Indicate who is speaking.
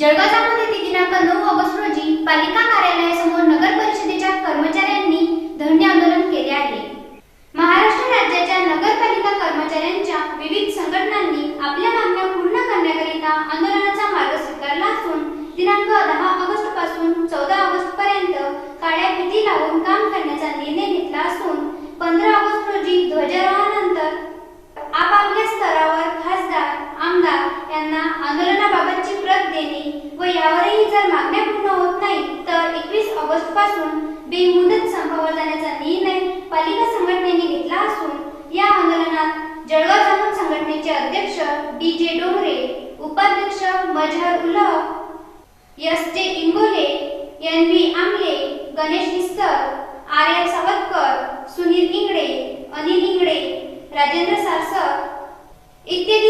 Speaker 1: जळगाव जामोद येथे दिनांक नऊ ऑगस्ट रोजी पालिका कार्यालयासमोर नगर परिषदेच्या कर्मचाऱ्यांनी धरणे आंदोलन केले आहे. महाराष्ट्र राज्याच्या नगरपालिका कर्मचाऱ्यांच्या विविध संघटनांनी आपल्या मागण्या पूर्ण करण्याकरिता आंदोलनाचा मार्ग स्वीकारला असून दिनांक दहा ऑगस्टपासून चौदा ऑगस्ट पर्यंत काळ्या भीती लावून काम करण्याचा निर्णय घेतला असून पंधरा ऑगस्ट रोजी ध्वजारोहणानंतर आपापल्या स्तरावर खासदार आमदार यांना आंदोलनाबाबत देणे व यावरही जर मागण्या पूर्ण होत नाही तर एकवीस ऑगस्टपासून बेमुदत संपावर जाण्याचा निर्णय पालिका संघटनेने घेतला असून या आंदोलनात जळगाव जामून संघटनेचे अध्यक्ष डी जे डोंगरे उपाध्यक्ष मजहर उलह एस जे Ingole N V Amle Ganesh Nistar R L Sawatkar Sunil Ingde Anil Ingde Rajendra Sarsar इत्यादी